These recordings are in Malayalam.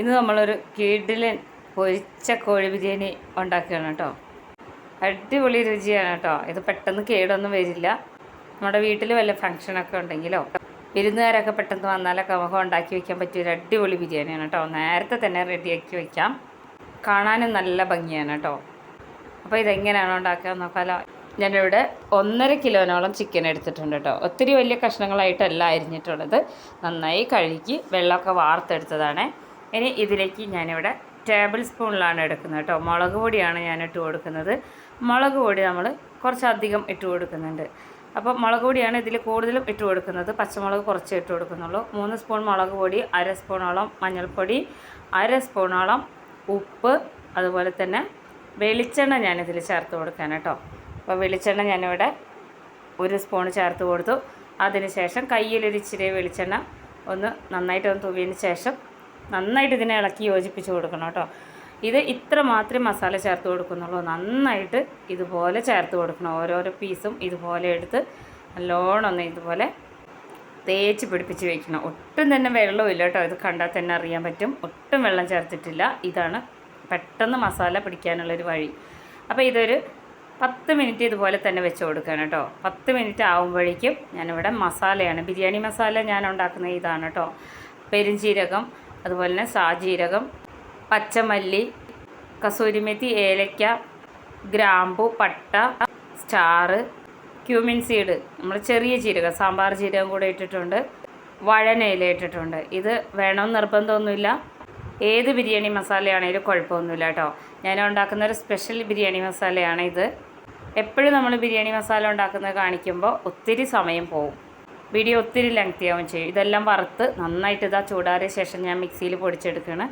ഇന്ന് നമ്മളൊരു കിടിലൻ പൊരിച്ച കോഴി ബിരിയാണി ഉണ്ടാക്കുകയാണ് കേട്ടോ. അടിപൊളി രുചിയാണ് കേട്ടോ. ഇത് പെട്ടെന്ന് കേടൊന്നും വരില്ല. നമ്മുടെ വീട്ടിൽ വല്ല ഫങ്ഷനൊക്കെ ഉണ്ടെങ്കിലോ വിരുന്നുകാരൊക്കെ പെട്ടെന്ന് വന്നാലൊക്കെ നമുക്ക് ഉണ്ടാക്കി വെക്കാൻ പറ്റിയ ഒരു അടിപൊളി ബിരിയാണിയാണ് കേട്ടോ. നേരത്തെ തന്നെ റെഡിയാക്കി വയ്ക്കാം കാണാനും നല്ല ഭംഗിയാണ് കേട്ടോ. അപ്പോൾ ഇതെങ്ങനെയാണ് ഉണ്ടാക്കുക നോക്കാലോ. ഞാനിവിടെ ഒന്നര കിലോനോളം ചിക്കൻ എടുത്തിട്ടുണ്ട് കേട്ടോ. ഒത്തിരി വലിയ കഷ്ണങ്ങളായിട്ടല്ല അരിഞ്ഞിട്ടുള്ളത്. നന്നായി കഴുകി വെള്ളമൊക്കെ വാർത്തെടുത്തതാണ്. ഇനി ഇതിലേക്ക് ഞാനിവിടെ ടേബിൾ സ്പൂണിലാണ് എടുക്കുന്നത് കേട്ടോ. മുളക് പൊടിയാണ് ഞാൻ ഇട്ട് കൊടുക്കുന്നത്. മുളക് പൊടി നമ്മൾ കുറച്ചധികം ഇട്ട് കൊടുക്കുന്നുണ്ട്. അപ്പോൾ മുളക് പൊടിയാണ് ഇതിൽ കൂടുതലും ഇട്ട് കൊടുക്കുന്നത്. പച്ചമുളക് കുറച്ച് ഇട്ട് കൊടുക്കുന്നുള്ളൂ. മൂന്ന് സ്പൂൺ മുളക് പൊടി അര സ്പൂണോളം മഞ്ഞൾപ്പൊടി അര സ്പൂണോളം ഉപ്പ് അതുപോലെ തന്നെ വെളിച്ചെണ്ണ ഞാനിതിൽ ചേർത്ത് കൊടുക്കാൻ കേട്ടോ. അപ്പോൾ വെളിച്ചെണ്ണ ഞാനിവിടെ ഒരു സ്പൂൺ ചേർത്ത് കൊടുത്തു. അതിനുശേഷം ശേഷം കയ്യിലൊരിച്ചിരി വെളിച്ചെണ്ണ ഒന്ന് നന്നായിട്ടൊന്ന് തൂവിയതിന് ശേഷം നന്നായിട്ട് ഇതിനെ ഇളക്കി യോജിപ്പിച്ച് കൊടുക്കണം കേട്ടോ. ഇത് ഇത്ര മാത്രമേ മസാല ചേർത്ത് കൊടുക്കുന്നുള്ളൂ. നന്നായിട്ട് ഇതുപോലെ ചേർത്ത് കൊടുക്കണം. ഓരോരോ പീസും ഇതുപോലെ എടുത്ത് നല്ലോണം ഒന്ന് ഇതുപോലെ തേച്ച് പിടിപ്പിച്ച് വെക്കണം. ഒട്ടും തന്നെ വെള്ളമില്ല കേട്ടോ. ഇത് കണ്ടാൽ തന്നെ അറിയാൻ പറ്റും. ഒട്ടും വെള്ളം ചേർത്തിട്ടില്ല. ഇതാണ് പെട്ടെന്ന് മസാല പിടിക്കാനുള്ളൊരു വഴി. അപ്പോൾ ഇതൊരു പത്ത് മിനിറ്റ് ഇതുപോലെ തന്നെ വെച്ച് കൊടുക്കണം കേട്ടോ. പത്ത് മിനിറ്റ് ആകുമ്പോഴേക്കും ഞാനിവിടെ മസാലയാണ്. ബിരിയാണി മസാല ഞാൻ ഉണ്ടാക്കുന്ന ഇതാണ് കേട്ടോ. പെരുംജീരകം അതുപോലെ തന്നെ സാജീരകം പച്ചമല്ലി കസൂരിമെത്തി ഏലക്ക ഗ്രാമ്പു പട്ട സ്റ്റാറ് ക്യൂമിൻ സീഡ് നമ്മൾ ചെറിയ ജീരകം സാമ്പാർ ജീരകം കൂടെ ഇട്ടിട്ടുണ്ട് വഴനയില ഇട്ടിട്ടുണ്ട്. ഇത് വേണമെന്ന് നിർബന്ധമൊന്നുമില്ല. ഏത് ബിരിയാണി മസാലയാണേലും കുഴപ്പമൊന്നുമില്ല കേട്ടോ. ഞാൻ ഉണ്ടാക്കുന്ന ഒരു സ്പെഷ്യൽ ബിരിയാണി മസാലയാണ് ഇത്. എപ്പോഴും നമ്മൾ ബിരിയാണി മസാല ഉണ്ടാക്കുന്നത് കാണിക്കുമ്പോൾ ഒത്തിരി സമയം പോകും വീഡിയോ ഒത്തിരി ലെങ്തി ആവും ചെയ്യും. ഇതെല്ലാം വറുത്ത് നന്നായിട്ട് ഇതാ ചൂടാറിയ ശേഷം ഞാൻ മിക്സിയിൽ പൊടിച്ചെടുക്കുകയാണ്.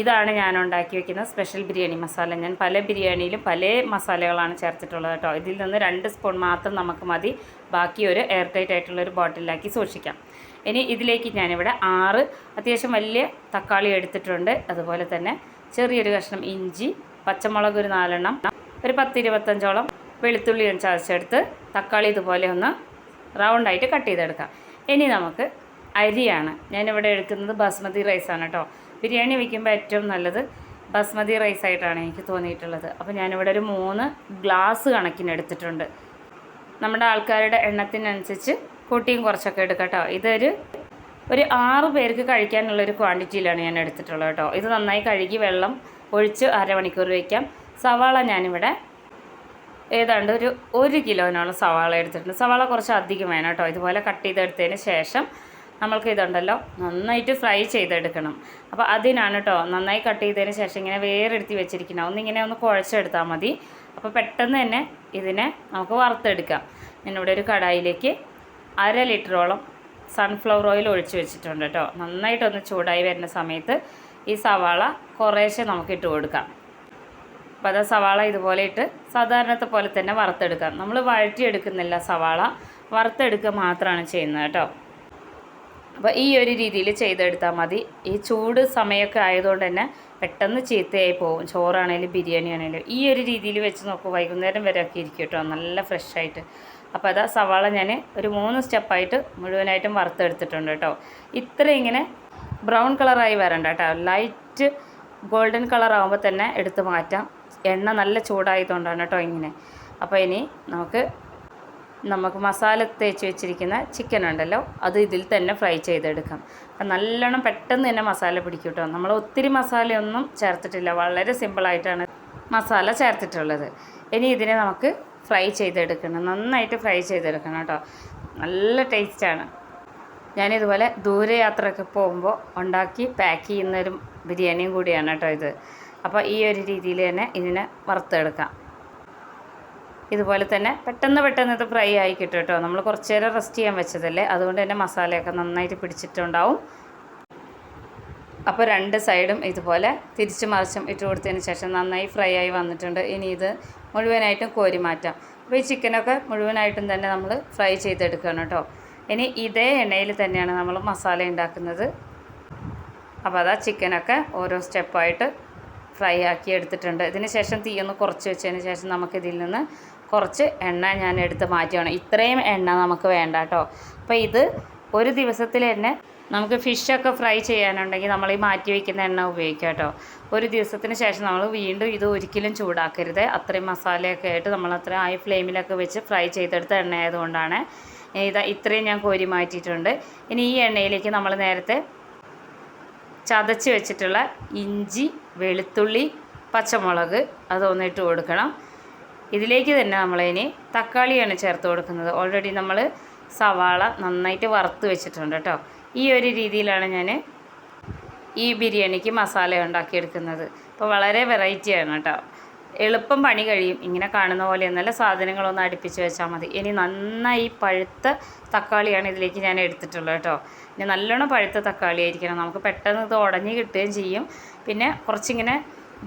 ഇതാണ് ഞാൻ ഉണ്ടാക്കി വെക്കുന്ന സ്പെഷ്യൽ ബിരിയാണി മസാല. ഞാൻ പല ബിരിയാണിയിലും പല മസാലകളാണ് ചേർത്തിട്ടുള്ളത് കേട്ടോ. ഇതിൽ നിന്ന് രണ്ട് സ്പൂൺ മാത്രം നമുക്ക് മതി. ബാക്കി ഒരു എയർ ടൈറ്റ് ആയിട്ടുള്ള ഒരു ബോട്ടിലാക്കി സൂക്ഷിക്കാം. ഇനി ഇതിലേക്ക് ഞാനിവിടെ ആറ് അത്യാവശ്യം വലിയ തക്കാളി എടുത്തിട്ടുണ്ട്. അതുപോലെ തന്നെ ചെറിയൊരു കഷ്ണം ഇഞ്ചി പച്ചമുളക് ഒരു നാലെണ്ണം ഒരു പത്ത് ഇരുപത്തഞ്ചോളം വെളുത്തുള്ളി ഒന്ന് ചതച്ചെടുത്ത് തക്കാളി ഇതുപോലെ ഒന്ന് റൗണ്ടായിട്ട് കട്ട് ചെയ്തെടുക്കാം. ഇനി നമുക്ക് അരിയാണ്. ഞാനിവിടെ എടുക്കുന്നത് ബാസ്മതി റൈസാണ് കേട്ടോ. ബിരിയാണി വയ്ക്കുമ്പോൾ ഏറ്റവും നല്ലത് ബസ്മതി റൈസ് ആയിട്ടാണ് എനിക്ക് തോന്നിയിട്ടുള്ളത്. അപ്പോൾ ഞാനിവിടെ ഒരു മൂന്ന് ഗ്ലാസ് കണക്കിന് എടുത്തിട്ടുണ്ട്. നമ്മുടെ ആൾക്കാരുടെ എണ്ണത്തിനനുസരിച്ച് കൂട്ടിയും കുറച്ചൊക്കെ എടുക്കാം കേട്ടോ. ഇതൊരു ഒരു ആറ് പേർക്ക് കഴിക്കാനുള്ളൊരു ക്വാണ്ടിറ്റിയിലാണ് ഞാൻ എടുത്തിട്ടുള്ളത് കേട്ടോ. ഇത് നന്നായി കഴുകി വെള്ളം ഒഴിച്ച് അരമണിക്കൂർ വയ്ക്കാം സവാള ഞാനിവിടെ ഏതാണ്ട് ഒരു ഒരു കിലോനോളം സവാള എടുത്തിട്ടുണ്ട്. സവാള കുറച്ച് അധികം വേണം കേട്ടോ. ഇതുപോലെ കട്ട് ചെയ്തെടുത്തതിന് ശേഷം നമ്മൾക്ക് ഇതുണ്ടല്ലോ നന്നായിട്ട് ഫ്രൈ ചെയ്തെടുക്കണം. അപ്പോൾ അതിനാണ് കേട്ടോ നന്നായി കട്ട് ചെയ്തതിന് ശേഷം ഇങ്ങനെ വേറെടുത്തി വെച്ചിരിക്കണം ഒന്നിങ്ങനെ ഒന്ന് കുഴച്ചെടുത്താൽ മതി. അപ്പോൾ പെട്ടെന്ന് തന്നെ ഇതിനെ നമുക്ക് വറുത്തെടുക്കാം. ഞാനിവിടെ ഒരു കടായിലേക്ക് അര ലിറ്ററോളം സൺഫ്ലവർ ഓയിൽ ഒഴിച്ച് വെച്ചിട്ടുണ്ട് കേട്ടോ. നന്നായിട്ടൊന്ന് ചൂടായി വരുന്ന സമയത്ത് ഈ സവാള കുറേശ്ശെ നമുക്ക് ഇട്ട് കൊടുക്കാം. അപ്പോൾ അത് സവാള ഇതുപോലെ ഇട്ട് സാധാരണത്തെ പോലെ തന്നെ വറുത്തെടുക്കാം. നമ്മൾ വഴറ്റിയെടുക്കുന്നില്ല സവാള. വറുത്തെടുക്കുക മാത്രമാണ് ചെയ്യുന്നത് കേട്ടോ. അപ്പോൾ ഈ ഒരു രീതിയിൽ ചെയ്തെടുത്താൽ മതി. ഈ ചൂട് സമയമൊക്കെ ആയതുകൊണ്ട് തന്നെ പെട്ടെന്ന് ചീത്തയായി പോകും. ചോറാണേലും ബിരിയാണി ആണേലും ഈ ഒരു രീതിയിൽ വെച്ച് നോക്കും. വൈകുന്നേരം വരെ ഒക്കെ ഇരിക്കും കേട്ടോ. നല്ല ഫ്രഷായിട്ട് അപ്പോൾ അതാ സവാള ഞാൻ ഒരു മൂന്ന് സ്റ്റെപ്പായിട്ട് മുഴുവനായിട്ടും വറുത്തെടുത്തിട്ടുണ്ട് കേട്ടോ. ഇത്ര ഇങ്ങനെ ബ്രൗൺ കളറായി വരണ്ട കേട്ടോ. ലൈറ്റ് ഗോൾഡൻ കളർ ആകുമ്പോൾ തന്നെ എടുത്ത് മാറ്റാം. എണ്ണ നല്ല ചൂടായതുകൊണ്ടാണ് കേട്ടോ ഇങ്ങനെ. അപ്പോൾ ഇനി നമുക്ക് നമുക്ക് മസാല തേച്ച് വെച്ചിരിക്കുന്ന ചിക്കൻ ഉണ്ടല്ലോ അത് ഇതിൽ തന്നെ ഫ്രൈ ചെയ്തെടുക്കാം. അപ്പം നല്ലോണം പെട്ടെന്ന് തന്നെ മസാല പിടിക്കും കേട്ടോ. നമ്മൾ ഒത്തിരി മസാലയൊന്നും ചേർത്തിട്ടില്ല. വളരെ സിമ്പിളായിട്ടാണ് മസാല ചേർത്തിട്ടുള്ളത്. ഇനി ഇതിനെ നമുക്ക് ഫ്രൈ ചെയ്തെടുക്കണം. നന്നായിട്ട് ഫ്രൈ ചെയ്തെടുക്കണം കേട്ടോ. നല്ല ടേസ്റ്റാണ് ഞാനിതുപോലെ ദൂരയാത്രയൊക്കെ പോകുമ്പോൾ ഉണ്ടാക്കി പാക്ക് ചെയ്യുന്നൊരു ബിരിയാണിയും കൂടിയാണ് കേട്ടോ ഇത്. അപ്പോൾ ഈ ഒരു രീതിയിൽ തന്നെ ഇതിനെ വറുത്തെടുക്കാം. ഇതുപോലെ തന്നെ പെട്ടെന്ന് പെട്ടെന്ന് ഇത് ഫ്രൈ ആയി കിട്ടും കേട്ടോ. നമ്മൾ കുറച്ച് നേരം റെസ്റ്റ് ചെയ്യാൻ വെച്ചതല്ലേ? അതുകൊണ്ട് തന്നെ മസാലയൊക്കെ നന്നായിട്ട് പിടിച്ചിട്ടുണ്ടാവും. അപ്പോൾ രണ്ട് സൈഡും ഇതുപോലെ തിരിച്ചു മറിച്ചും ഇട്ട് കൊടുത്തതിന് ശേഷം നന്നായി ഫ്രൈ ആയി വന്നിട്ടുണ്ട്. ഇനി ഇത് മുഴുവനായിട്ടും കോരി മാറ്റാം. അപ്പോൾ ഈ ചിക്കനൊക്കെ മുഴുവനായിട്ടും തന്നെ നമ്മൾ ഫ്രൈ ചെയ്തെടുക്കണം കേട്ടോ. ഇനി ഇതേ എണ്ണയിൽ തന്നെയാണ് നമ്മൾ മസാല ഉണ്ടാക്കുന്നത്. അപ്പോൾ അതാ ചിക്കനൊക്കെ ഓരോ സ്റ്റെപ്പായിട്ട് ഫ്രൈ ആക്കി എടുത്തിട്ടുണ്ട്. ഇതിന് ശേഷം തീ ഒന്ന് കുറച്ച് വെച്ചതിന് ശേഷം നമുക്കിതിൽ നിന്ന് കുറച്ച് എണ്ണ ഞാൻ എടുത്ത് മാറ്റിയാണ് ഇത്രയും എണ്ണ നമുക്ക് വേണ്ട കേട്ടോ. അപ്പോൾ ഇത് ഒരു ദിവസത്തിൽ തന്നെ നമുക്ക് ഫിഷൊക്കെ ഫ്രൈ ചെയ്യാനുണ്ടെങ്കിൽ നമ്മൾ ഈ മാറ്റി വയ്ക്കുന്ന എണ്ണ ഉപയോഗിക്കാം കേട്ടോ. ഒരു ദിവസത്തിന് ശേഷം നമ്മൾ വീണ്ടും ഇത് ഒരിക്കലും ചൂടാക്കരുത്. അത്രയും മസാലയൊക്കെ ആയിട്ട് നമ്മൾ അത്ര ഹൈ ഫ്ലെയിമിലൊക്കെ വെച്ച് ഫ്രൈ ചെയ്തെടുത്ത എണ്ണ ആയതുകൊണ്ടാണ് ഇതാ ഇത്രയും ഞാൻ കോരി മാറ്റിയിട്ടുണ്ട്. ഇനി ഈ എണ്ണയിലേക്ക് നമ്മൾ നേരത്തെ ചതച്ച് വെച്ചിട്ടുള്ള ഇഞ്ചി വെളുത്തുള്ളി പച്ചമുളക് അതൊന്നിട്ട് കൊടുക്കണം. ഇതിലേക്ക് തന്നെ നമ്മളിനി തക്കാളിയാണ് ചേർത്ത് കൊടുക്കുന്നത്. ഓൾറെഡി നമ്മൾ സവാള നന്നായിട്ട് വറുത്ത് വെച്ചിട്ടുണ്ട് കേട്ടോ ഈ ഒരു രീതിയിലാണ് ഞാൻ ഈ ബിരിയാണിക്ക് മസാല ഉണ്ടാക്കിയെടുക്കുന്നത്. അപ്പോൾ വളരെ വെറൈറ്റിയാണ് കേട്ടോ എളുപ്പം പണി കഴിയും. ഇങ്ങനെ കാണുന്ന പോലെ നല്ല സാധനങ്ങളൊന്ന് അടുപ്പിച്ച് വെച്ചാൽ മതി. ഇനി നന്നായി പഴുത്ത തക്കാളിയാണ് ഇതിലേക്ക് ഞാൻ എടുത്തിട്ടുള്ളത് കേട്ടോ. ഇനി നല്ലോണം പഴുത്ത തക്കാളി ആയിരിക്കണം. നമുക്ക് പെട്ടെന്ന് ഇത് ഉടഞ്ഞ് കിട്ടുകയും ചെയ്യും. പിന്നെ കുറച്ചിങ്ങനെ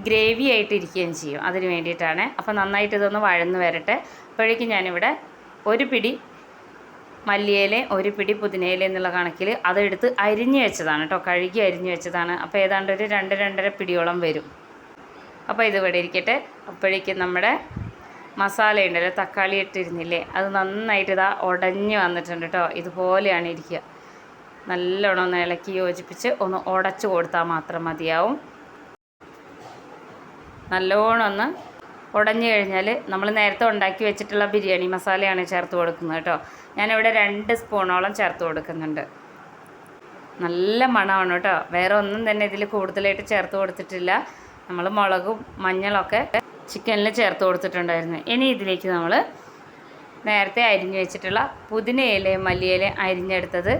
ഗ്രേവി ആയിട്ട് ഇരിക്കുകയും ചെയ്യും. അതിന് വേണ്ടിയിട്ടാണ്. അപ്പോൾ നന്നായിട്ട് ഇതൊന്ന് വഴന്ന് വരട്ടെ. അപ്പോഴേക്കും ഞാനിവിടെ ഒരു പിടി മല്ലിയില ഒരു പിടി പുതിനയില എന്നുള്ള കണക്കിൽ അതെടുത്ത് അരിഞ്ഞ് വെച്ചതാണ് കേട്ടോ. കഴുകി അരിഞ്ഞ് വെച്ചതാണ്. അപ്പോൾ ഏതാണ്ട് ഒരു രണ്ട് രണ്ടര പിടിയോളം വരും. അപ്പോൾ ഇത് ഇവിടെ ഇരിക്കട്ടെ. അപ്പോഴേക്കും നമ്മുടെ മസാല ഉണ്ടല്ലോ തക്കാളി ഇട്ടിരുന്നില്ലേ? അത് നന്നായിട്ട് ഇതാ ഉടഞ്ഞ് വന്നിട്ടുണ്ട് കേട്ടോ ഇതുപോലെയാണ് ഇരിക്കുക. നല്ലോണം ഒന്ന് ഇളക്കി യോജിപ്പിച്ച് ഒന്ന് ഉടച്ചു കൊടുത്താൽ മാത്രം മതിയാവും. നല്ലോണം ഒന്ന് ഉടഞ്ഞു കഴിഞ്ഞാൽ നമ്മൾ നേരത്തെ ഉണ്ടാക്കി വെച്ചിട്ടുള്ള ബിരിയാണി മസാലയാണ് ചേർത്ത് കൊടുക്കുന്നത് കേട്ടോ ഞാനിവിടെ രണ്ട് സ്പൂണോളം ചേർത്ത് കൊടുക്കുന്നുണ്ട്. നല്ല മണമാണ് കേട്ടോ വേറെ ഒന്നും തന്നെ ഇതിൽ കൂടുതലായിട്ട് ചേർത്ത് കൊടുത്തിട്ടില്ല. നമ്മൾ മുളകും മഞ്ഞളൊക്കെ ചിക്കനിൽ ചേർത്ത് കൊടുത്തിട്ടുണ്ടായിരുന്നു. ഇനി ഇതിലേക്ക് നമ്മൾ നേരത്തെ അരിഞ്ഞു വെച്ചിട്ടുള്ള പുതിനയിലയും മല്ലിയിലയും അരിഞ്ഞെടുത്തത്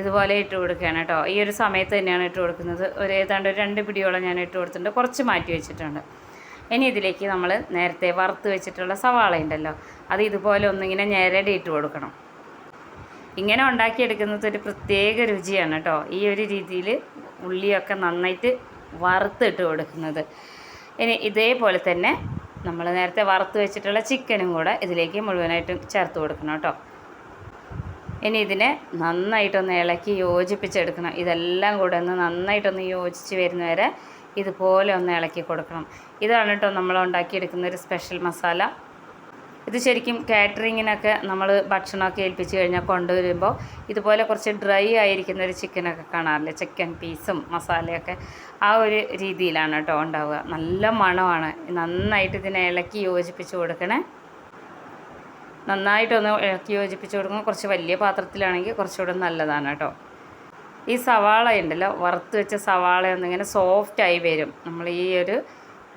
ഇതുപോലെ ഇട്ട് കൊടുക്കുകയാണ് കേട്ടോ. ഈ ഒരു സമയത്ത് തന്നെയാണ് ഇട്ട് കൊടുക്കുന്നത്. ഒരു ഏതാണ്ട് ഒരു രണ്ട് പിടിയോളം ഞാൻ ഇട്ട് കൊടുത്തിട്ടുണ്ട്. കുറച്ച് മാറ്റി വെച്ചിട്ടുണ്ട്. ഇനി ഇതിലേക്ക് നമ്മൾ നേരത്തെ വറുത്ത് വെച്ചിട്ടുള്ള സവാള ഉണ്ടല്ലോ അത് ഇതുപോലെ ഒന്നിങ്ങനെ ഞെരടി ഇട്ട് കൊടുക്കണം. ഇങ്ങനെ ഉണ്ടാക്കിയെടുക്കുന്നത് ഒരു പ്രത്യേക രുചിയാണ് കേട്ടോ. ഈ ഒരു രീതിയിൽ ഉള്ളിയൊക്കെ നന്നായിട്ട് വറുത്തിട്ട് കൊടുക്കുന്നത്. ഇനി ഇതേപോലെ തന്നെ നമ്മൾ നേരത്തെ വറുത്ത് വെച്ചിട്ടുള്ള ചിക്കനും കൂടെ ഇതിലേക്ക് മുഴുവനായിട്ടും ചേർത്ത് കൊടുക്കണം കേട്ടോ. ഇനി ഇതിനെ നന്നായിട്ടൊന്ന് ഇളക്കി യോജിപ്പിച്ചെടുക്കണം. ഇതെല്ലാം കൂടെ ഒന്ന് നന്നായിട്ടൊന്ന് യോജിച്ച് വരുന്നവരെ ഇതുപോലെ ഒന്ന് ഇളക്കി കൊടുക്കണം. ഇതാണ് കേട്ടോ നമ്മൾ ഉണ്ടാക്കിയെടുക്കുന്ന ഒരു സ്പെഷ്യൽ മസാല ഇത് ശരിക്കും കാറ്ററിങ്ങിനൊക്കെ നമ്മൾ ഭക്ഷണമൊക്കെ ഏൽപ്പിച്ച് കഴിഞ്ഞാൽ കൊണ്ടുവരുമ്പോൾ ഇതുപോലെ കുറച്ച് ഡ്രൈ ആയിരിക്കുന്ന ഒരു ചിക്കനൊക്കെ കാണാറില്ലേ? ചിക്കൻ പീസും മസാലയൊക്കെ ആ ഒരു രീതിയിലാണ് കേട്ടോ ഉണ്ടാവുക. നല്ല മണമാണ്. നന്നായിട്ട് ഇതിനെ ഇളക്കി യോജിപ്പിച്ച് കൊടുക്കണേ. നന്നായിട്ടൊന്ന് ഇളക്കി യോജിപ്പിച്ച് കൊടുക്കുമ്പോൾ കുറച്ച് വലിയ പാത്രത്തിലാണെങ്കിൽ കുറച്ചുകൂടെ നല്ലതാണ് കേട്ടോ. ഈ സവാള ഉണ്ടല്ലോ വറുത്ത് വെച്ച സവാള ഒന്നിങ്ങനെ സോഫ്റ്റായി വരും. നമ്മൾ ഈ ഒരു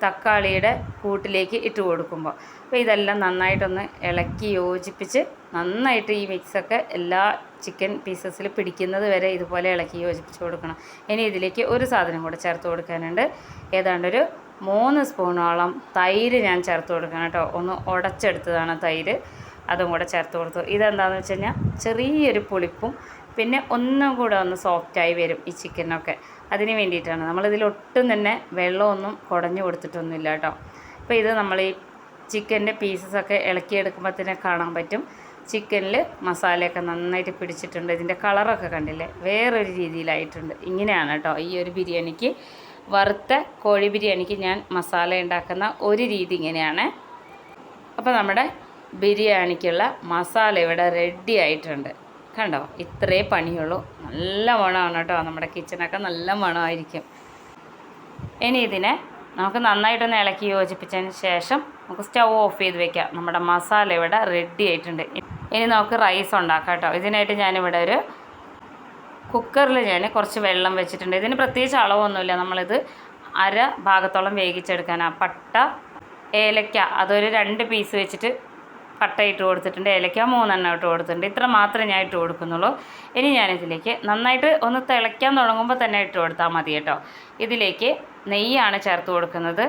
തക്കാളിയുടെ കൂട്ടിലേക്ക് ഇട്ട് കൊടുക്കുമ്പോൾ അപ്പോൾ ഇതെല്ലാം നന്നായിട്ടൊന്ന് ഇളക്കി യോജിപ്പിച്ച് നന്നായിട്ട് ഈ മിക്സൊക്കെ എല്ലാ ചിക്കൻ പീസസിൽ പിടിക്കുന്നത് വരെ ഇതുപോലെ ഇളക്കി യോജിപ്പിച്ച് കൊടുക്കണം. ഇനി ഇതിലേക്ക് ഒരു സാധനം കൂടെ ചേർത്ത് കൊടുക്കാനുണ്ട്. ഏതാണ്ടൊരു മൂന്ന് സ്പൂണോളം തൈര് ഞാൻ ചേർത്ത് കൊടുക്കണം കേട്ടോ. ഒന്ന് ഉടച്ചെടുത്തതാണ് തൈര്. അതും കൂടെ ചേർത്ത് കൊടുത്തു. ഇതെന്താണെന്ന് വെച്ച് കഴിഞ്ഞാൽ ചെറിയൊരു പുളിപ്പും പിന്നെ ഒന്നും കൂടെ ഒന്ന് സോഫ്റ്റായി വരും ഈ ചിക്കനൊക്കെ അതിന് വേണ്ടിയിട്ടാണ്. നമ്മളിതിൽ ഒട്ടും തന്നെ വെള്ളമൊന്നും കുടഞ്ഞു കൊടുത്തിട്ടൊന്നുമില്ല കേട്ടോ. അപ്പോൾ ഇത് നമ്മൾ ഈ ചിക്കന്റെ പീസസൊക്കെ ഇളക്കിയെടുക്കുമ്പോൾ തന്നെ കാണാൻ പറ്റും. ചിക്കനിൽ മസാലയൊക്കെ നന്നായിട്ട് പിടിച്ചിട്ടുണ്ട്. ഇതിന്റെ കളറൊക്കെ കണ്ടില്ലേ? വേറൊരു രീതിയിലായിട്ടുണ്ട്. ഇങ്ങനെയാണ് കേട്ടോ ഈ ഒരു ബിരിയാണിക്ക്. വറുത്ത കോഴി ബിരിയാണിക്ക് ഞാൻ മസാല ഉണ്ടാക്കുന്ന ഒരു രീതി ഇങ്ങനെയാണ്. അപ്പോൾ നമ്മുടെ ബിരിയാണിക്കുള്ള മസാല ഇവിടെ റെഡി ആയിട്ടുണ്ട്. കണ്ടോ? ഇത്രേ പണിയുള്ളൂ. നല്ല മണമാണ് കേട്ടോ. നമ്മുടെ കിച്ചണൊക്കെ നല്ല മണമായിരിക്കും. ഇനി ഇതിനെ നമുക്ക് നന്നായിട്ടൊന്ന് ഇളക്കി യോജിപ്പിച്ചതിന് ശേഷം നമുക്ക് സ്റ്റൗ ഓഫ് ചെയ്ത് വെക്കാം. നമ്മുടെ മസാല ഇവിടെ റെഡി ആയിട്ടുണ്ട്. ഇനി നമുക്ക് റൈസ് ഉണ്ടാക്കാം കേട്ടോ. ഇതിനായിട്ട് ഞാനിവിടെ ഒരു കുക്കറിൽ ഞാൻ കുറച്ച് വെള്ളം വെച്ചിട്ടുണ്ട്. ഇതിന് പ്രത്യേകിച്ച് അളവൊന്നുമില്ല. നമ്മളിത് അര ഭാഗത്തോളം വേവിച്ചെടുക്കാനാണ് പട്ട ഏലക്ക അതൊരു രണ്ട് പീസ് വെച്ചിട്ട് പട്ട ഇട്ട് കൊടുത്തിട്ടുണ്ട്. ഏലക്ക മൂന്നെണ്ണം ഇട്ട് കൊടുത്തിട്ടുണ്ട്. ഇത്ര മാത്രമേ ഞാൻ ഇട്ട് കൊടുക്കുന്നുള്ളൂ. ഇനി ഞാനിതിലേക്ക് നന്നായിട്ട് ഒന്ന് തിളയ്ക്കാൻ തുടങ്ങുമ്പോൾ തന്നെ ഇട്ട് കൊടുത്താൽ മതി കേട്ടോ. ഇതിലേക്ക് നെയ്യാണ് ചേർത്ത് കൊടുക്കുന്നത്.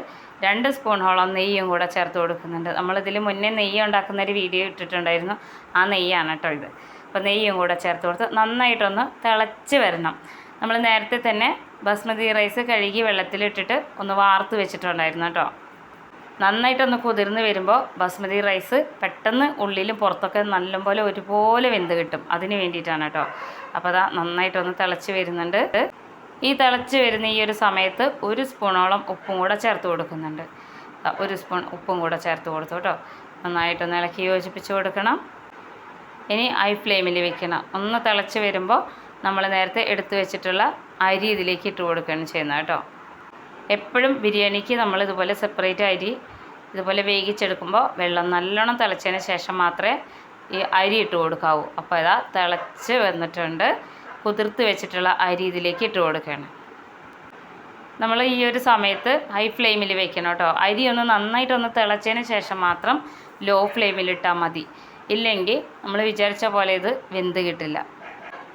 രണ്ട് സ്പൂണോളം നെയ്യും കൂടെ ചേർത്ത് കൊടുക്കുന്നുണ്ട്. നമ്മളിതിൽ മുന്നേ നെയ്യ് ഉണ്ടാക്കുന്ന ഒരു വീഡിയോ ഇട്ടിട്ടുണ്ടായിരുന്നു. ആ നെയ്യാണ് കേട്ടോ ഇത്. അപ്പോൾ നെയ്യും കൂടെ ചേർത്ത് കൊടുത്ത് നന്നായിട്ടൊന്ന് തിളച്ച് വരണം. നമ്മൾ നേരത്തെ തന്നെ ബസ്മതി റൈസ് കഴുകി വെള്ളത്തിലിട്ടിട്ട് ഒന്ന് വാർത്ത് വെച്ചിട്ടുണ്ടായിരുന്നു കേട്ടോ. നന്നായിട്ടൊന്ന് കുതിർന്ന് വരുമ്പോൾ ബസ്മതി റൈസ് പെട്ടെന്ന് ഉള്ളിലും പുറത്തൊക്കെ നല്ലപോലെ ഒരുപോലെ വെന്ത് കിട്ടും. അതിന് വേണ്ടിയിട്ടാണ് കേട്ടോ. അപ്പോൾ അതാ നന്നായിട്ടൊന്ന് തിളച്ച് വരുന്നുണ്ട്. ഈ തിളച്ച് വരുന്ന ഈ ഒരു സമയത്ത് ഒരു സ്പൂണോളം ഉപ്പും കൂടെ ചേർത്ത് കൊടുക്കുന്നുണ്ട്. ഒരു സ്പൂൺ ഉപ്പും കൂടെ ചേർത്ത് കൊടുത്തു കേട്ടോ. നന്നായിട്ടൊന്ന് ഇളക്കി യോജിപ്പിച്ച് കൊടുക്കണം. ഇനി ഐ ഫ്ലെയിമിൽ വെക്കണം. ഒന്ന് തിളച്ച് വരുമ്പോൾ നമ്മൾ നേരത്തെ എടുത്തു വെച്ചിട്ടുള്ള അരി ഇതിലേക്ക് ഇട്ട് കൊടുക്കുകയാണ് ചെയ്യുന്നത് കേട്ടോ. എപ്പോഴും ബിരിയാണിക്ക് നമ്മൾ ഇതുപോലെ സെപ്പറേറ്റ് അരി ഇതുപോലെ വേവിച്ചെടുക്കുമ്പോൾ വെള്ളം നല്ലോണം തിളച്ചതിന് ശേഷം മാത്രമേ ഈ അരി ഇട്ട് കൊടുക്കാവൂ. അപ്പോൾ ഇതാ തിളച്ച് വന്നിട്ടുണ്ട്. കുതിർത്ത് വെച്ചിട്ടുള്ള അരി ഇതിലേക്ക് ഇട്ട് കൊടുക്കുകയാണ്. നമ്മൾ ഈ ഒരു സമയത്ത് ഹൈ ഫ്ലെയിമിൽ വെക്കണം കേട്ടോ. അരി ഒന്ന് നന്നായിട്ടൊന്ന് തിളച്ചതിന് ശേഷം മാത്രം ലോ ഫ്ലെയിമിൽ ഇട്ടാൽ മതി. ഇല്ലെങ്കിൽ നമ്മൾ വിചാരിച്ച പോലെ ഇത് വെന്ത് കിട്ടില്ല.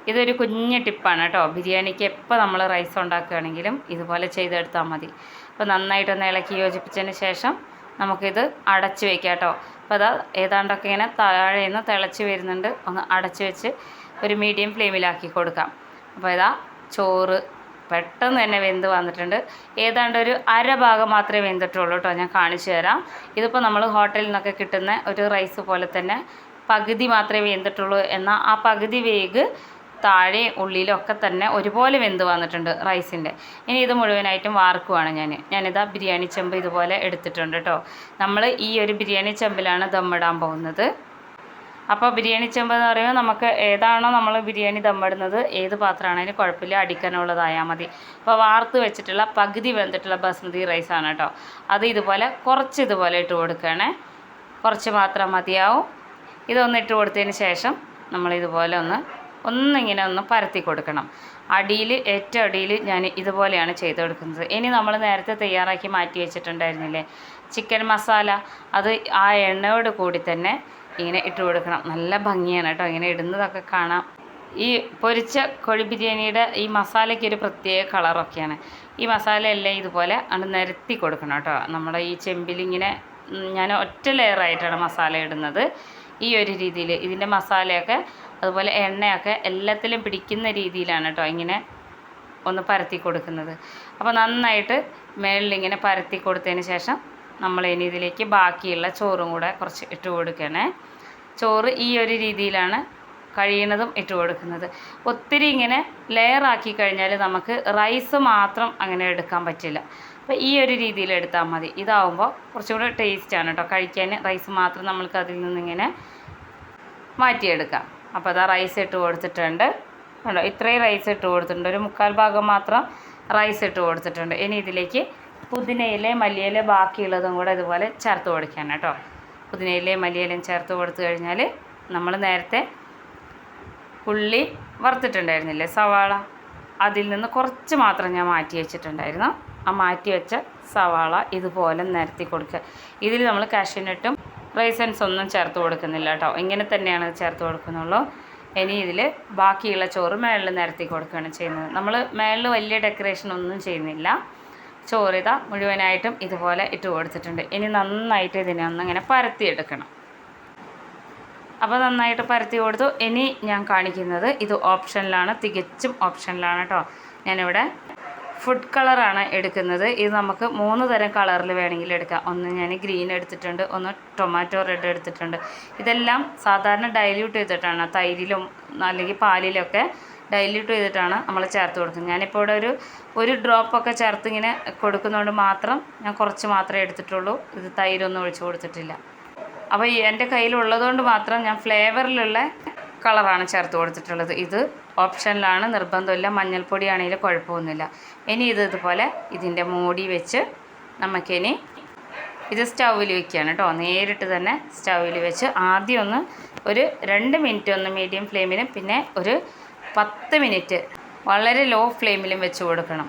ഇതൊരു കുഞ്ഞ് ടിപ്പാണ് കേട്ടോ. ബിരിയാണിക്ക് എപ്പോൾ നമ്മൾ റൈസ് ഉണ്ടാക്കുകയാണെങ്കിലും ഇതുപോലെ ചെയ്തെടുത്താൽ മതി. അപ്പോൾ നന്നായിട്ടൊന്ന് ഇളക്കി യോജിപ്പിച്ചതിന് ശേഷം നമുക്കിത് അടച്ച് വെക്കാം കേട്ടോ. അപ്പോൾ അതാ ഏതാണ്ടൊക്കെ ഇങ്ങനെ താഴെ നിന്ന് തിളച്ച് വരുന്നുണ്ട്. ഒന്ന് അടച്ച് വെച്ച് ഒരു മീഡിയം ഫ്ലെയിമിലാക്കി കൊടുക്കാം. അപ്പോൾ ഇതാ ചോറ് പെട്ടെന്ന് തന്നെ വെന്ത് വന്നിട്ടുണ്ട്. ഏതാണ്ട് ഒരു അര ഭാഗം മാത്രമേ വെന്തിട്ടുള്ളൂ കേട്ടോ. ഞാൻ കാണിച്ചു തരാം. ഇതിപ്പോൾ നമ്മൾ ഹോട്ടലിൽ നിന്നൊക്കെ കിട്ടുന്ന ഒരു റൈസ് പോലെ തന്നെ പകുതി മാത്രമേ വെന്തിട്ടുള്ളൂ എന്നാൽ ആ പകുതി വേഗ് താഴെ ഉള്ളിലൊക്കെ തന്നെ ഒരുപോലെ വെന്ത് വന്നിട്ടുണ്ട് റൈസിന്റെ ഇനി ഇത് മുഴുവനായിട്ടും വാർക്കുവാണ് ഞാൻ ഞാനിതാ ബിരിയാണി ചെമ്പ് ഇതുപോലെ എടുത്തിട്ടുണ്ട് കേട്ടോ. നമ്മൾ ഈ ഒരു ബിരിയാണി ചെമ്പിലാണ് ദമ്മിടാൻ പോകുന്നത്. അപ്പോൾ ബിരിയാണി ചെമ്പ് എന്ന് പറയുമ്പോൾ നമുക്ക് ഏതാണോ നമ്മൾ ബിരിയാണി ദമ്മിടുന്നത് ഏത് പാത്രമാണെങ്കിലും കുഴപ്പമില്ല അടിക്കാനുള്ളതായാൽ മതി. അപ്പോൾ വാർത്ത് വെച്ചിട്ടുള്ള പകുതി വെന്തിട്ടുള്ള ബസ്മതി റൈസാണ് കേട്ടോ. അത് ഇതുപോലെ കുറച്ച് ഇതുപോലെ ഇട്ട് കൊടുക്കണേ കുറച്ച് മാത്രം മതിയാവും. ഇതൊന്ന് ഇട്ട് കൊടുത്തതിന് ശേഷം നമ്മൾ ഇതുപോലെ ഒന്ന് ഒന്നിങ്ങനെ ഒന്ന് പരത്തി കൊടുക്കണം. അടിയിൽ ഏറ്റവും അടിയിൽ ഞാൻ ഇതുപോലെയാണ് ചെയ്ത് കൊടുക്കുന്നത്. ഇനി നമ്മൾ നേരത്തെ തയ്യാറാക്കി മാറ്റി വെച്ചിട്ടുണ്ടായിരുന്നില്ലേ? ചിക്കൻ മസാല. അത് ആ എണ്ണയോട് കൂടി തന്നെ ഇങ്ങനെ ഇട്ട് കൊടുക്കണം. നല്ല ഭംഗിയാണ് കേട്ടോ. ഇങ്ങനെ ഇടുന്നതൊക്കെ കാണാം. ഈ പൊരിച്ച കോഴി ബിരിയാണിയുടെ ഈ മസാലയ്ക്ക് ഒരു പ്രത്യേക കളറൊക്കെയാണ്. ഈ മസാല എല്ലാം ഇതുപോലെ അത് നിരത്തി കൊടുക്കണം കേട്ടോ. നമ്മുടെ ഈ ചെമ്പിലിങ്ങനെ ഞാൻ ഒറ്റ ലെയറായിട്ടാണ് മസാല ഇടുന്നത്. ഈ ഒരു രീതിയിൽ ഇതിന്റെ മസാലയൊക്കെ അതുപോലെ എണ്ണയൊക്കെ എല്ലാത്തിലും പിടിക്കുന്ന രീതിയിലാണ് കേട്ടോ ഇങ്ങനെ ഒന്ന് പരത്തി കൊടുക്കുന്നത്. അപ്പോൾ നന്നായിട്ട് മേളിൽ ഇങ്ങനെ പരത്തി കൊടുത്തതിന് ശേഷം നമ്മൾ ഇനി ഇതിലേക്ക് ബാക്കിയുള്ള ചോറും കൂടെ കുറച്ച് ഇട്ട് കൊടുക്കണേ. ചോറ് ഈ ഒരു രീതിയിലാണ് കഴിയണതും ഇട്ട് കൊടുക്കുന്നത്. ഒത്തിരി ഇങ്ങനെ ലെയർ ആക്കി കഴിഞ്ഞാൽ നമുക്ക് റൈസ് മാത്രം അങ്ങനെ എടുക്കാൻ പറ്റില്ല. അപ്പോൾ ഈ ഒരു രീതിയിൽ എടുത്താൽ മതി. ഇതാവുമ്പോൾ കുറച്ചും കൂടെ ടേസ്റ്റാണ് കേട്ടോ കഴിക്കാൻ റൈസ് മാത്രം നമ്മൾക്ക് അതിൽ നിന്നിങ്ങനെ മാറ്റിയെടുക്കാം. അപ്പോൾ അതാ റൈസ് ഇട്ട് കൊടുത്തിട്ടുണ്ട്. കണ്ടോ? ഇത്രയും റൈസ് ഇട്ട് കൊടുത്തിട്ടുണ്ട്. ഒരു മുക്കാൽ ഭാഗം മാത്രം റൈസ് ഇട്ട് കൊടുത്തിട്ടുണ്ട്. ഇനി ഇതിലേക്ക് പുതിനയില മല്ലിയില ബാക്കിയുള്ളതും കൂടെ ഇതുപോലെ ചേർത്ത് കൊടുക്കാൻ കേട്ടോ. പുതിനയിലെ മല്ലിയിലയും ചേർത്ത് കൊടുത്തു കഴിഞ്ഞാൽ നമ്മൾ നേരത്തെ ഉള്ളി വറുത്തിട്ടുണ്ടായിരുന്നില്ലേ സവാള? അതിൽ നിന്ന് കുറച്ച് മാത്രം ഞാൻ മാറ്റി വെച്ചിട്ടുണ്ടായിരുന്നു. ആ മാറ്റി വെച്ച സവാള ഇതുപോലെ നിരത്തി കൊടുക്കുക. ഇതിൽ നമ്മൾ കാഷ്യൂനട്ടും റൈസൻസ് ഒന്നും ചേർത്ത് കൊടുക്കുന്നില്ല കേട്ടോ. ഇങ്ങനെ തന്നെയാണ് ചേർത്ത് കൊടുക്കുന്നുള്ളൂ. ഇനി ഇതിൽ ബാക്കിയുള്ള ചോറ് മേളിൽ നിരത്തി കൊടുക്കുകയാണ് ചെയ്യുന്നത്. നമ്മൾ മേളിൽ വലിയ ഡെക്കറേഷൻ ഒന്നും ചെയ്യുന്നില്ല. ചോറ് ഇതാ മുഴുവനായിട്ടും ഇതുപോലെ ഇട്ട് കൊടുത്തിട്ടുണ്ട്. ഇനി നന്നായിട്ട് ഇതിനെ ഒന്നിങ്ങനെ പരത്തിയെടുക്കണം. അപ്പോൾ നന്നായിട്ട് പരത്തി കൊടുത്തു. ഇനി ഞാൻ കാണിക്കുന്നത് ഇത് ഓപ്ഷനിലാണ് തികച്ചും ഓപ്ഷനിലാണ് കേട്ടോ ഞാനിവിടെ ഫുഡ് കളറാണ് എടുക്കുന്നത്. ഇത് നമുക്ക് മൂന്ന് തരം കളറിൽ വേണമെങ്കിൽ എടുക്കാം. ഒന്ന് ഞാൻ ഗ്രീൻ എടുത്തിട്ടുണ്ട് ഒന്ന് ടൊമാറ്റോ റെഡ് എടുത്തിട്ടുണ്ട്. ഇതെല്ലാം സാധാരണ ഡൈല്യൂട്ട് ചെയ്തിട്ടാണ്. തൈരിലും അല്ലെങ്കിൽ പാലിലൊക്കെ ഡൈല്യൂട്ട് ചെയ്തിട്ടാണ് നമ്മൾ ചേർത്ത് കൊടുക്കുന്നത്. ഞാനിപ്പോൾ ഇവിടെ ഒരു ഒരു ഡ്രോപ്പൊക്കെ ചേർത്ത് ഇങ്ങനെ കൊടുക്കുന്നതുകൊണ്ട് മാത്രം ഞാൻ കുറച്ച് മാത്രമേ എടുത്തിട്ടുള്ളൂ. ഇത് തൈരൊന്നും ഒഴിച്ച് കൊടുത്തിട്ടില്ല. അപ്പോൾ എന്റെ കയ്യിലുള്ളതുകൊണ്ട് മാത്രം ഞാൻ ഫ്ലേവറിലുള്ള കളറാണ് ചേർത്ത് കൊടുത്തിട്ടുള്ളത്. ഇത് ഓപ്ഷനിലാണ് നിർബന്ധമില്ല. മഞ്ഞൾപ്പൊടിയാണെങ്കിൽ കുഴപ്പമൊന്നുമില്ല. ഇനി ഇത് ഇതുപോലെ ഇതിന്റെ മൂടി വെച്ച് നമുക്കിനി ഇത് സ്റ്റൗവിൽ വെക്കുകയാണ് കേട്ടോ. നേരിട്ട് തന്നെ സ്റ്റൗവിൽ വെച്ച് ആദ്യം ഒന്ന് ഒരു രണ്ട് മിനിറ്റ് ഒന്ന് മീഡിയം ഫ്ലെയിമിലും പിന്നെ ഒരു പത്ത് മിനിറ്റ് വളരെ ലോ ഫ്ലെയിമിലും വെച്ച് കൊടുക്കണം.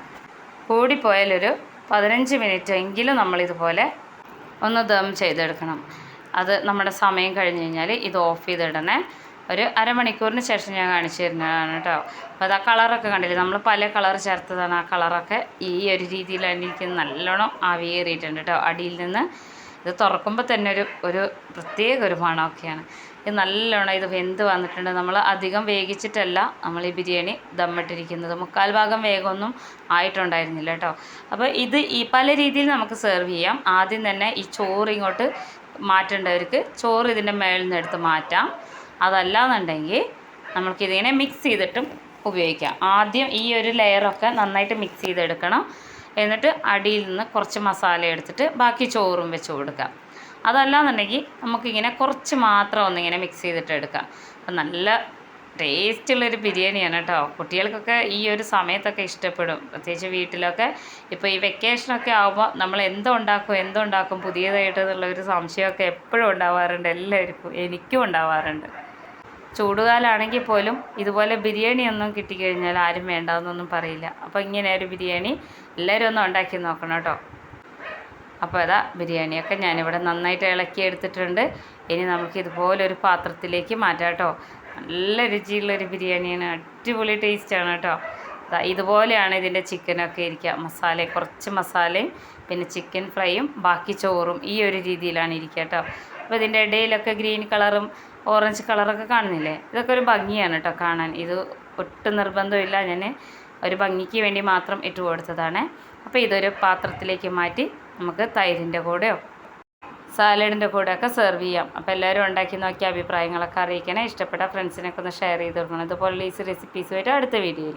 കൂടിപ്പോയാലൊരു പതിനഞ്ച് മിനിറ്റ് എങ്കിലും നമ്മളിതുപോലെ ഒന്ന് ദം ചെയ്തെടുക്കണം. അത് നമ്മുടെ സമയം കഴിഞ്ഞ് കഴിഞ്ഞാൽ ഇത് ഓഫ് ചെയ്തിടണേ. ഒരു അരമണിക്കൂറിന് ശേഷം ഞാൻ കാണിച്ചു തരുന്നതാണ് കേട്ടോ. അപ്പോൾ അത് ആ കളറൊക്കെ കണ്ടില്ലേ? നമ്മൾ പല കളർ ചേർത്തതാണ് ആ കളറൊക്കെ. ഈ ഒരു രീതിയിൽ എനിക്ക് നല്ലോണം ആവിയേറിയിട്ടുണ്ട് കേട്ടോ. അടിയിൽ നിന്ന് ഇത് തുറക്കുമ്പോൾ തന്നെ ഒരു ഒരു പ്രത്യേക ഒരു മണമൊക്കെയാണ്. ഇത് നല്ലോണം ഇത് വെന്ത് വന്നിട്ടുണ്ട്. നമ്മൾ അധികം വേവിച്ചിട്ടല്ല നമ്മൾ ഈ ബിരിയാണി ദമ്മിട്ടിരിക്കുന്നത്. മുക്കാൽ ഭാഗം വേഗമൊന്നും ആയിട്ടുണ്ടായിരുന്നില്ല കേട്ടോ. അപ്പോൾ ഇത് ഈ പല രീതിയിൽ നമുക്ക് സെർവ് ചെയ്യാം. ആദ്യം തന്നെ ഈ ചോറ് ഇങ്ങോട്ട് മാറ്റേണ്ടവർക്ക് ചോറ് ഇതിന്റെ മേളിൽ നിന്ന് എടുത്ത് മാറ്റാം. അതല്ലാന്നുണ്ടെങ്കിൽ നമുക്കിതിങ്ങനെ മിക്സ് ചെയ്തിട്ടും ഉപയോഗിക്കാം. ആദ്യം ഈ ഒരു ലെയറൊക്കെ നന്നായിട്ട് മിക്സ് ചെയ്തെടുക്കണം. എന്നിട്ട് അടിയിൽ നിന്ന് കുറച്ച് മസാല എടുത്തിട്ട് ബാക്കി ചോറും വെച്ച് കൊടുക്കാം. അതല്ലാന്നുണ്ടെങ്കിൽ നമുക്കിങ്ങനെ കുറച്ച് മാത്രം ഒന്നിങ്ങനെ മിക്സ് ചെയ്തിട്ട് എടുക്കാം. അപ്പം നല്ല ടേസ്റ്റുള്ളൊരു ബിരിയാണിയാണ് കേട്ടോ. കുട്ടികൾക്കൊക്കെ ഈ ഒരു സമയത്തൊക്കെ ഇഷ്ടപ്പെടും. പ്രത്യേകിച്ച് വീട്ടിലൊക്കെ ഇപ്പോൾ ഈ വെക്കേഷനൊക്കെ ആകുമ്പോൾ നമ്മൾ എന്തുണ്ടാക്കും എന്തുണ്ടാക്കും പുതിയതായിട്ട് എന്നുള്ള ഒരു സംശയമൊക്കെ എപ്പോഴും ഉണ്ടാവാറുണ്ട്. എല്ലാവർക്കും എനിക്കും ഉണ്ടാവാറുണ്ട്. ചൂടുകാലാണെങ്കിൽ പോലും ഇതുപോലെ ബിരിയാണി ഒന്നും കിട്ടിക്കഴിഞ്ഞാൽ ആരും വേണ്ടാന്നൊന്നും പറയില്ല. അപ്പോൾ ഇങ്ങനെ ഒരു ബിരിയാണി എല്ലാവരും ഒന്ന് ഉണ്ടാക്കി നോക്കണം കേട്ടോ. അപ്പോൾ അതാ ബിരിയാണിയൊക്കെ ഞാനിവിടെ നന്നായിട്ട് ഇളക്കി എടുത്തിട്ടുണ്ട് ഇനി നമുക്ക് ഇതുപോലൊരു പാത്രത്തിലേക്ക് മാറ്റാം കേട്ടോ. നല്ല രുചിയുള്ളൊരു ബിരിയാണിയാണ്. അടിപൊളി ടേസ്റ്റാണ് കേട്ടോ. ഇതുപോലെയാണ് ഇതിന്റെ ചിക്കനൊക്കെ ഇരിക്കുക. മസാല കുറച്ച് മസാലയും പിന്നെ ചിക്കൻ ഫ്രൈയും ബാക്കി ചോറും ഈ ഒരു രീതിയിലാണ് ഇരിക്കുക കേട്ടോ. അപ്പോൾ ഇതിന്റെ ഇടയിലൊക്കെ ഗ്രീൻ കളറും ഓറഞ്ച് കളറൊക്കെ കാണുന്നില്ലേ? ഇതൊക്കെ ഒരു ഭംഗിയാണ് കേട്ടോ കാണാൻ. ഇത് ഒട്ടും നിർബന്ധമില്ല. ഞാൻ ഒരു ഭംഗിക്ക് വേണ്ടി മാത്രം ഇട്ട് കൊടുത്തതാണ്. അപ്പോൾ ഇതൊരു പാത്രത്തിലേക്ക് മാറ്റി നമുക്ക് തൈരിന്റെ കൂടെയോ സാലഡിന്റെ കൂടെയൊക്കെ സെർവ് ചെയ്യാം. അപ്പോൾ എല്ലാവരും ഉണ്ടാക്കി നോക്കി അഭിപ്രായങ്ങളൊക്കെ അറിയിക്കണേ. ഇഷ്ടപ്പെട്ട ഫ്രണ്ട്സിനൊക്കെ ഒന്ന് ഷെയർ ചെയ്ത് കൊടുക്കണം. ഇതുപോലെ ഈസി റെസിപ്പീസുമായിട്ട് അടുത്ത വീഡിയോയിൽ